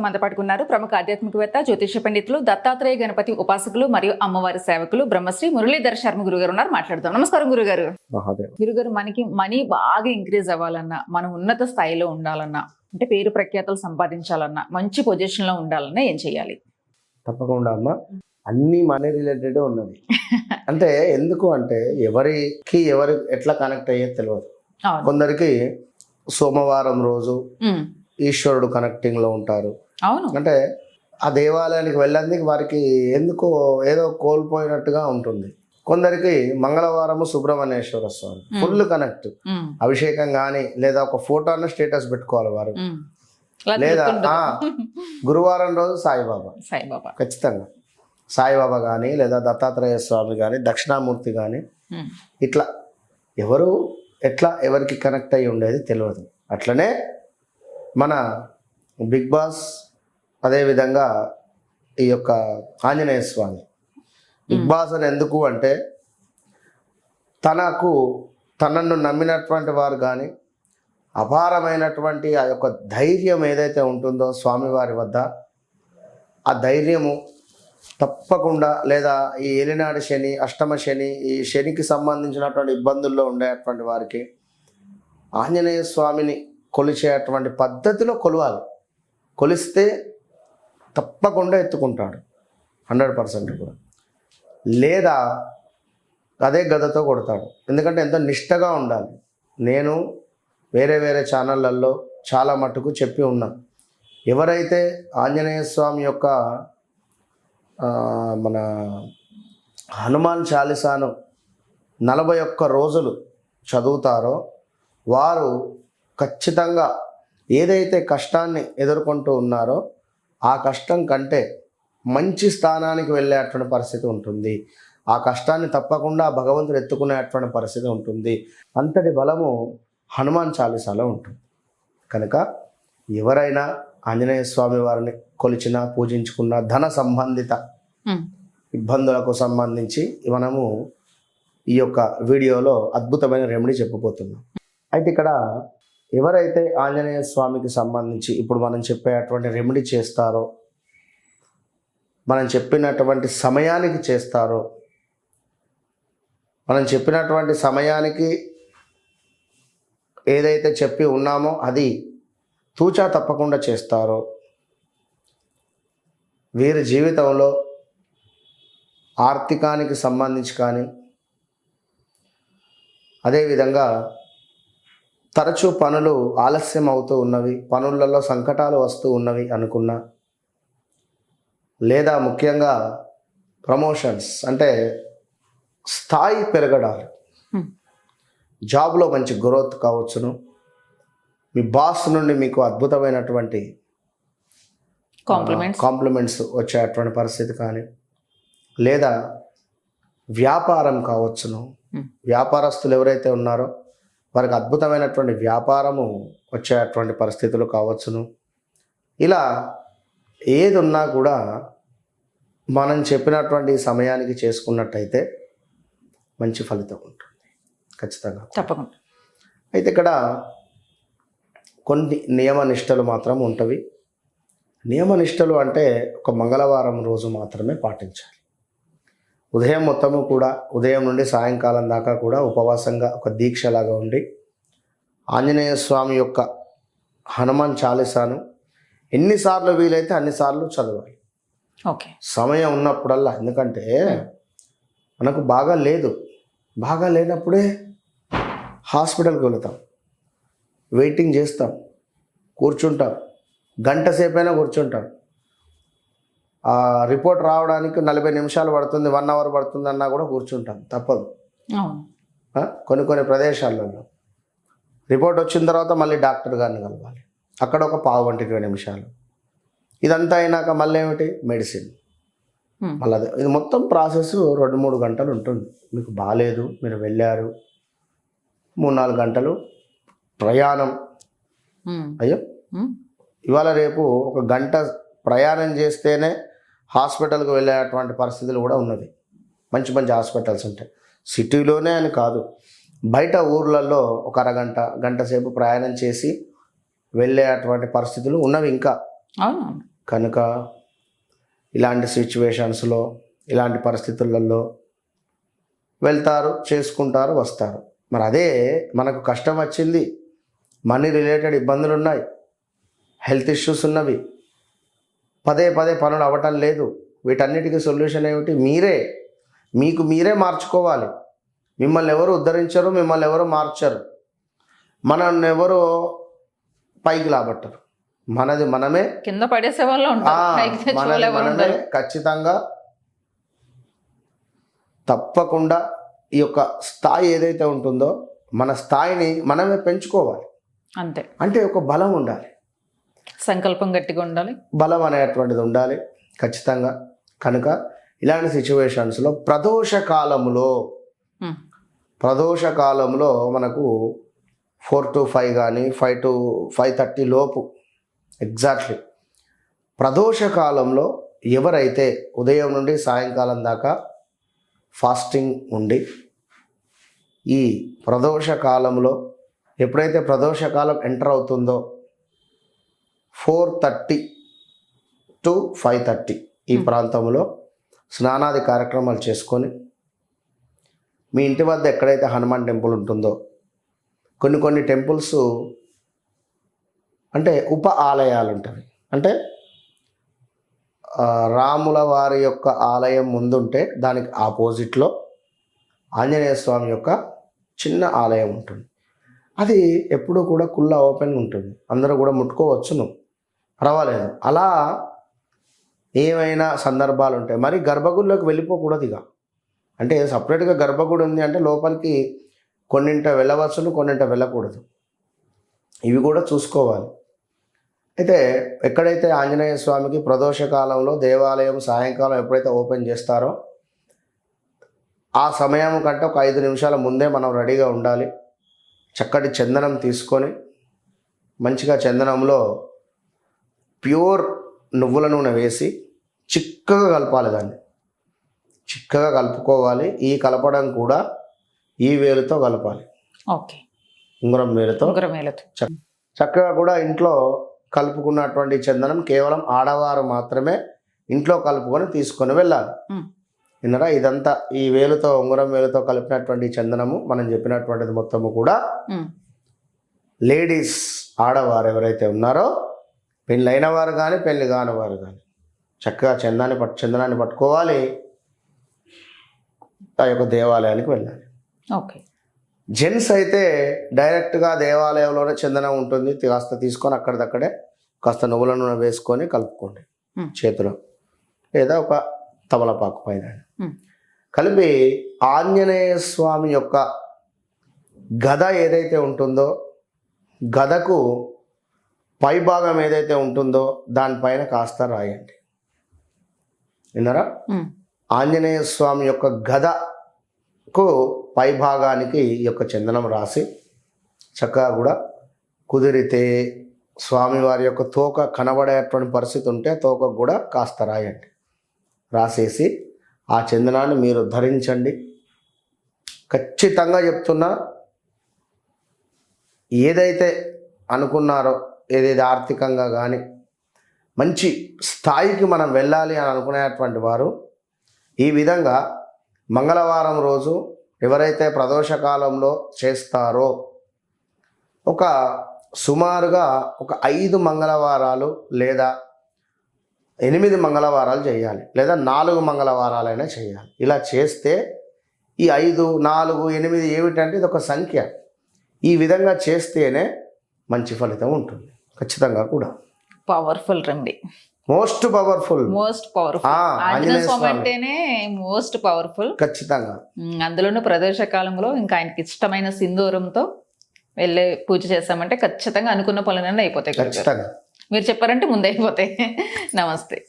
మనతో పాటుకున్నారు ప్రముఖ ఆధ్యాత్మికవేత్త జ్యోతిష పండితులు దత్తాత్రేయ గణపతి ఉపాసకులు మరియు అమ్మవారి సేవకులు బ్రహ్మశ్రీ మురళీధర్ శర్మ గురుగారు ఉన్నారు. మాట్లాడదాం. నమస్కారం గురుగారు. గురుగారు మనకి మనీ బాగా ఇంక్రీజ్ అవ్వాలన్నా మనం ఉన్నత స్థాయిలో ఉండాలన్నా అంటే పేరు ప్రఖ్యాతలు సంపాదించాలన్నా మంచి పొజిషన్లో ఉండాలన్నా ఏం చేయాలి? తప్పకుండా అమ్మ. అన్ని మనీ రిలేటెడ్ ఉన్నది. అంటే ఎందుకు అంటే ఎవరికి ఎవరు ఎట్లా కనెక్ట్ అయ్యేది తెలియదు కొందరికి సోమవారం రోజు ఈశ్వరుడు కనెక్టింగ్లో ఉంటారు. అవును. అంటే ఆ దేవాలయానికి వెళ్ళేందుకు వారికి ఎందుకో ఏదో కోల్పోయినట్టుగా ఉంటుంది. కొందరికి మంగళవారము సుబ్రహ్మణ్యేశ్వర స్వామి. ఫుల్ కనెక్ట్ అభిషేకం కానీ లేదా ఒక ఫోటోను స్టేటస్ పెట్టుకోవాలి వారు. లేదా గురువారం రోజు సాయిబాబా. సాయిబాబా. ఖచ్చితంగా. సాయిబాబా కానీ లేదా దత్తాత్రేయ స్వామి కానీ దక్షిణామూర్తి కానీ ఇట్లా ఎవరు ఎట్లా ఎవరికి కనెక్ట్ అయ్యి ఉండేది తెలియదు. అట్లనే మన బిగ్ బాస్ అదేవిధంగా ఈ యొక్క ఆంజనేయ స్వామి. బిగ్ బాస్ అని ఎందుకు అంటే తనకు తనను నమ్మినటువంటి వారు కానీ అపారమైనటువంటి ఆ యొక్క ధైర్యం ఏదైతే ఉంటుందో స్వామివారి వద్ద ఆ ధైర్యము తప్పకుండా లేదా ఈ ఏలినాడు శని అష్టమ శని ఈ శనికి సంబంధించినటువంటి ఇబ్బందుల్లో ఉండేటువంటి వారికి ఆంజనేయ స్వామిని కొలిచేటువంటి పద్ధతిలో కొలవాలి. కొలిస్తే తప్పకుండా ఎత్తుకుంటాడు. హండ్రెడ్ పర్సెంట్ కూడా. లేదా అదే గదతో కొడతాడు. ఎందుకంటే ఎంతో నిష్టగా ఉండాలి. నేను వేరే వేరే ఛానళ్ళల్లో చాలా మటుకు చెప్పి ఉన్నా. ఎవరైతే ఆంజనేయ స్వామి యొక్క మన హనుమాన్ చాలీసాను నలభై ఒక్క రోజులు చదువుతారో వారు ఖచ్చితంగా ఏదైతే కష్టాన్ని ఎదుర్కొంటూ ఉన్నారో ఆ కష్టం కంటే మంచి స్థానానికి వెళ్ళేటువంటి పరిస్థితి ఉంటుంది. ఆ కష్టాన్ని తప్పకుండా భగవంతుడు ఎత్తుకునేటువంటి పరిస్థితి ఉంటుంది. అంతటి బలము హనుమాన్ చాలీసాలో ఉంటుంది. కనుక ఎవరైనా ఆంజనేయ స్వామి వారిని కొలిచిన పూజించుకున్న ధన సంబంధిత ఇబ్బందులకు సంబంధించి మనము ఈ యొక్క వీడియోలో అద్భుతమైన రెమెడీ చెప్పబోతున్నాం అయితే ఇక్కడ ఎవరైతే ఆంజనేయ స్వామికి సంబంధించి ఇప్పుడు మనం చెప్పేటువంటి రెమెడీ చేస్తారో మనం చెప్పినటువంటి సమయానికి చేస్తారో మనం చెప్పినటువంటి సమయానికి ఏదైతే చెప్పి ఉన్నామో అది తూచా తప్పకుండా చేస్తారో వీరి జీవితంలో ఆర్థికానికి సంబంధించి కానీ అదేవిధంగా తరచూ పనులు ఆలస్యం అవుతూ ఉన్నవి పనులలో సంకటాలు వస్తూ ఉన్నవి అనుకున్నా. లేదా ముఖ్యంగా ప్రమోషన్స్ అంటే స్థాయి పెరగడాలు. జాబ్లో మంచి గ్రోత్ కావచ్చును. మీ బాస్ నుండి మీకు అద్భుతమైనటువంటి కాంప్లిమెంట్స్ కాంప్లిమెంట్స్ వచ్చేటువంటి పరిస్థితి కానీ లేదా వ్యాపారం కావచ్చును. వ్యాపారస్తులు ఎవరైతే ఉన్నారో వారికి అద్భుతమైనటువంటి వ్యాపారము వచ్చేటువంటి పరిస్థితులు కావచ్చును. ఇలా ఏది ఉన్నా కూడా మనం చెప్పినటువంటి సమయానికి చేసుకున్నట్టయితే మంచి ఫలితం ఉంటుంది. ఖచ్చితంగా. తప్పకుండా. అయితే ఇక్కడ కొన్ని నియమ నిష్టలు మాత్రం ఉంటవి. నియమ నిష్టలు అంటే ఒక మంగళవారం రోజు మాత్రమే పాటించాలి. ఉదయం మొత్తము కూడా ఉదయం నుండి సాయంకాలం దాకా కూడా ఉపవాసంగా ఒక దీక్షలాగా ఉండి ఆంజనేయ స్వామి యొక్క హనుమాన్ చాలీసాను ఎన్నిసార్లు వీలైతే అన్నిసార్లు చదవాలి. ఓకే. సమయం ఉన్నప్పుడల్లా ఎందుకంటే మనకు బాగా లేదు. బాగా లేనప్పుడే హాస్పిటల్కి వెళతాం. వెయిటింగ్ చేస్తాం. కూర్చుంటాం. గంట సేపైనా కూర్చుంటాం. రిపోర్ట్ రావడానికి నలభై నిమిషాలు పడుతుంది వన్ అవర్ పడుతుంది అన్నా కూడా కూర్చుంటాం తప్పదు? కొన్ని కొన్ని ప్రదేశాలలో. రిపోర్ట్ వచ్చిన తర్వాత మళ్ళీ డాక్టర్ గారిని కలవాలి. అక్కడ ఒక పావు గంట ఇరవై నిమిషాలు. ఇదంతా అయినాక మళ్ళీ ఏమిటి? మెడిసిన్. మళ్ళీ అదే ఇది మొత్తం ప్రాసెస్ రెండు మూడు గంటలు ఉంటుంది. మీకు బాగాలేదు మీరు వెళ్ళారు. మూడు నాలుగు గంటలు ప్రయాణం. అయ్యో. ఇవాళ రేపు ఒక గంట ప్రయాణం చేస్తేనే హాస్పిటల్కి వెళ్ళేటువంటి పరిస్థితులు కూడా ఉన్నది మంచి మంచి హాస్పిటల్స్ ఉంటాయి. సిటీలోనే అని కాదు. బయట ఊర్లలో ఒక అరగంట గంట సేపు ప్రయాణం చేసి వెళ్ళేటువంటి పరిస్థితులు ఉన్నవి ఇంకా. కనుక ఇలాంటి సిచ్యువేషన్స్లో ఇలాంటి పరిస్థితులలో వెళ్తారు చేసుకుంటారు వస్తారు. మరి అదే మనకు కష్టం వచ్చింది. మనీ రిలేటెడ్ ఇబ్బందులు ఉన్నాయి హెల్త్ ఇష్యూస్ ఉన్నవి. పదే పదే పనులు అవ్వటం లేదు. వీటన్నిటికీ సొల్యూషన్ ఏమిటి? మీరే. మీకు మీరే మార్చుకోవాలి. మిమ్మల్ని ఎవరు ఉద్ధరించరు మిమ్మల్ని ఎవరు మార్చరు. మనల్ని ఎవరు పైకి లాబట్టరు. మనది మనమే. కింద పడేసే వాళ్ళు మనది మనమే. ఖచ్చితంగా తప్పకుండా ఈ యొక్క స్థాయి ఏదైతే ఉంటుందో మన స్థాయిని మనమే పెంచుకోవాలి. అంతే. అంటే ఒక బలం ఉండాలి. సంకల్పం గట్టిగా ఉండాలి. బలం అనేటువంటిది ఉండాలి. ఖచ్చితంగా. కనుక ఇలాంటి సిచ్యువేషన్స్లో ప్రదోష కాలంలో ప్రదోష కాలంలో మనకు ఫోర్ టు ఫైవ్ కానీ ఫైవ్ టు ఫైవ్ థర్టీ లోపు ఎగ్జాక్ట్లీ ప్రదోష కాలంలో ఎవరైతే ఉదయం నుండి సాయంకాలం దాకా ఫాస్టింగ్ ఉండి ఈ ప్రదోష కాలంలో ఎప్పుడైతే ప్రదోష కాలం ఎంటర్ అవుతుందో four thirty to five thirty ఈ ప్రాంతంలో స్నానాది కార్యక్రమాలు చేసుకొని మీ ఇంటి వద్ద ఎక్కడైతే హనుమాన్ టెంపుల్ ఉంటుందో కొన్ని కొన్ని టెంపుల్స్ అంటే ఉప ఆలయాలు ఉంటాయి అంటే రాముల వారి యొక్క ఆలయం ముందుంటే దానికి ఆపోజిట్లో ఆంజనేయ స్వామి యొక్క చిన్న ఆలయం ఉంటుంది. అది ఎప్పుడూ కూడా కుల్లా ఓపెన్ ఉంటుంది. అందరూ కూడా ముట్టుకోవచ్చును. పర్వాలేదు. అలా ఏమైనా సందర్భాలు ఉంటాయి మరి గర్భగుడిలోకి వెళ్ళిపోకూడదు ఇక. అంటే సపరేట్గా గర్భగుడి ఉంది అంటే లోపలికి కొన్నింట వెళ్ళవచ్చును కొన్నింట వెళ్ళకూడదు. ఇవి కూడా చూసుకోవాలి. అయితే ఎక్కడైతే ఆంజనేయ స్వామికి ప్రదోష కాలంలో దేవాలయం సాయంకాలం ఎప్పుడైతే ఓపెన్ చేస్తారో ఆ సమయం కంటే ఒక ఐదు నిమిషాల ముందే మనం రెడీగా ఉండాలి. చక్కటి చందనం తీసుకొని మంచిగా చందనంలో ప్యూర్ నువ్వుల నూనె వేసి చిక్కగా కలపాలి దాన్ని. చిక్కగా కలుపుకోవాలి. ఈ కలపడం కూడా ఈ వేలుతో కలపాలి. ఓకే. ఉంగరం వేలుతో. ఉంగరమేలతో చక్కగా కూడా ఇంట్లో కలుపుకున్నటువంటి చందనం కేవలం ఆడవారు మాత్రమే ఇంట్లో కలుపుకొని తీసుకొని వెళ్ళాలి. విన్నారా? ఇదంతా ఈ వేలుతో ఉంగరం వేలుతో కలిపినటువంటి చందనము మనం చెప్పినటువంటిది మొత్తము కూడా లేడీస్ ఆడవారు ఎవరైతే ఉన్నారో పెళ్ళైన వారు కానీ పెళ్ళి కాని వారు కానీ చక్కగా చందాన్ని పట్టు చందనాన్ని పట్టుకోవాలి. ఆ యొక్క దేవాలయానికి వెళ్ళాలి. ఓకే. జెంట్స్ అయితే డైరెక్ట్గా దేవాలయంలోనే చందనం ఉంటుంది. కాస్త తీసుకొని అక్కడిదక్కడే కాస్త నువ్వుల నూనె వేసుకొని కలుపుకోండి. చేతిలో. లేదా ఒక తమలపాకు పైన. కలిపి ఆంజనేయ స్వామి యొక్క గద ఏదైతే ఉంటుందో గదకు పై భాగం ఏదైతే ఉంటుందో దానిపైన కాస్త రాయండి. విన్నారా? ఆంజనేయ స్వామి యొక్క గదకు పై భాగానికి ఈ యొక్క చందనం రాసి చక్కగా కూడా కుదిరితే స్వామివారి యొక్క తోక కనబడేటువంటి పరిస్థితి ఉంటే తోకకు కూడా కాస్త రాయండి. రాసేసి ఆ చందనాన్ని మీరు ధరించండి. ఖచ్చితంగా చెప్తున్నా ఏదైతే అనుకున్నారో ఏదైతే ఆర్థికంగా కానీ మంచి స్థాయికి మనం వెళ్ళాలి అని అనుకునేటువంటి వారు ఈ విధంగా మంగళవారం రోజు ఎవరైతే ప్రదోషకాలంలో చేస్తారో ఒక సుమారుగా ఒక ఐదు మంగళవారాలు లేదా ఎనిమిది మంగళవారాలు చేయాలి లేదా నాలుగు మంగళవారాలైనా చేయాలి. ఇలా చేస్తే ఈ ఐదు నాలుగు ఎనిమిది ఏమిటంటే ఇది ఒక సంఖ్య. ఈ విధంగా చేస్తేనే మంచి ఫలితం ఉంటుంది. ఖచ్చితంగా కూడా. పవర్ఫుల్ రండి. Most powerful most powerful. అంటేనే మోస్ట్ పవర్ఫుల్ ఖచ్చితంగా. అందులోనూ ప్రదోష కాలంలో ఇంకా ఆయనకి ఇష్టమైన సింధూరంతో వెళ్ళే పూజ చేస్తామంటే ఖచ్చితంగా అనుకున్న పనులన్నీ అయిపోతాయి. ఖచ్చితంగా. మీరు చెప్పారంటే ముందు అయిపోతాయి నమస్తే.